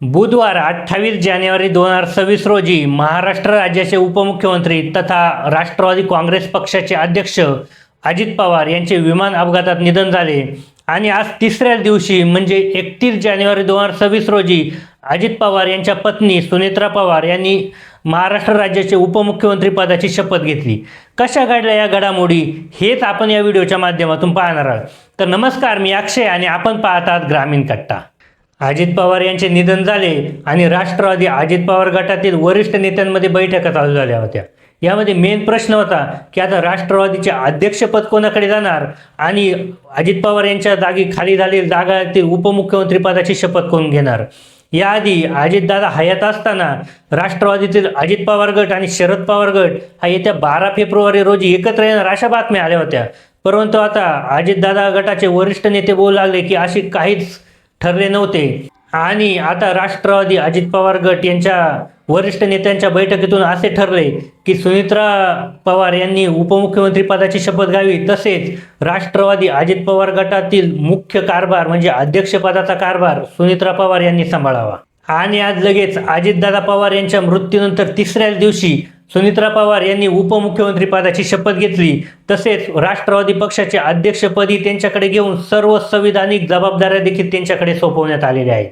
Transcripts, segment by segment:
बुधवार अठ्ठावीस जानेवारी दोन हजार सव्वीस रोजी महाराष्ट्र राज्याचे उपमुख्यमंत्री तथा राष्ट्रवादी काँग्रेस पक्षाचे अध्यक्ष अजित पवार यांचे विमान अपघातात निधन झाले. आणि आज तिसऱ्या दिवशी म्हणजे एकतीस जानेवारी दोन हजार सव्वीस रोजी अजित पवार यांच्या पत्नी सुनेत्रा पवार यांनी महाराष्ट्र राज्याचे उपमुख्यमंत्री पदाची शपथ घेतली. कशा घडल्या या घडामोडी हेच आपण या व्हिडिओच्या माध्यमातून पाहणार आहोत. तर नमस्कार मी अक्षय आणि आपण पाहतात ग्रामीण कट्टा. अजित पवार यांचे निधन झाले आणि राष्ट्रवादी अजित पवार गटातील वरिष्ठ नेत्यांमध्ये बैठका चालू झाल्या होत्या. यामध्ये मेन प्रश्न होता की आता राष्ट्रवादीचे अध्यक्षपद कोणाकडे जाणार आणि अजित पवार यांच्या जागी खाली झालेली जागातील उपमुख्यमंत्रीपदाची शपथ कोण घेणार? याआधी अजितदादा हयात असताना राष्ट्रवादीतील अजित पवार गट आणि शरद पवार गट हा येत्या बारा फेब्रुवारी रोजी एकत्र येणार अशा बातम्या आल्या होत्या. परंतु आता अजितदादा गटाचे वरिष्ठ नेते बोलू लागले की अशी काहीच ठरले नव्हते. आणि आता राष्ट्रवादी अजित पवार गट यांच्या वरिष्ठ नेत्यांच्या बैठकीतून असे ठरले की सुनित्रा पवार यांनी उपमुख्यमंत्री पदाची शपथ घ्यावी. तसेच राष्ट्रवादी अजित पवार गटातील मुख्य कारभार म्हणजे अध्यक्षपदाचा कारभार सुनित्रा पवार यांनी सांभाळावा. आणि आज लगेच अजितदादा पवार यांच्या मृत्यूनंतर तिसऱ्याच दिवशी सुनित्रा पवार यांनी उपमुख्यमंत्रीपदाची शपथ घेतली. तसेच राष्ट्रवादी पक्षाचे अध्यक्षपदी त्यांच्याकडे घेऊन सर्व संविधानिक जबाबदाऱ्या देखील त्यांच्याकडे सोपवण्यात आलेल्या आहेत.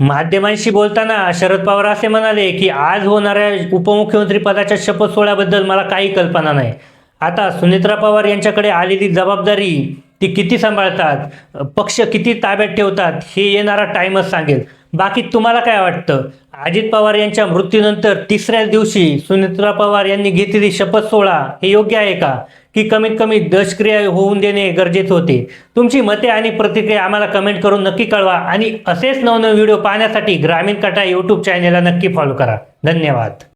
माध्यमांशी बोलताना शरद पवार असे म्हणाले की आज होणाऱ्या उपमुख्यमंत्रीपदाच्या शपथ सोहळ्याबद्दल मला काही कल्पना नाही. आता सुनित्रा पवार यांच्याकडे आलेली जबाबदारी ती किती सांभाळतात पक्ष किती ताब्यात ठेवतात हे येणारा टाईमच सांगेल. बाकी तुम्हाला काय वाटतं? अजित पवार यांच्या मृत्यूनंतर तिसऱ्याच दिवशी सुनित्रा पवार यांनी घेतलेली शपथ सोहळा हे योग्य आहे का? की कमीत कमी दशक्रिया होऊन देणे गरजेचे होते? तुमची मते आणि प्रतिक्रिया आम्हाला कमेंट करून नक्की कळवा आणि असेच नवनवे व्हिडिओ पाहण्यासाठी ग्रामीण कटा यूट्यूब चॅनेलला नक्की फॉलो करा. धन्यवाद.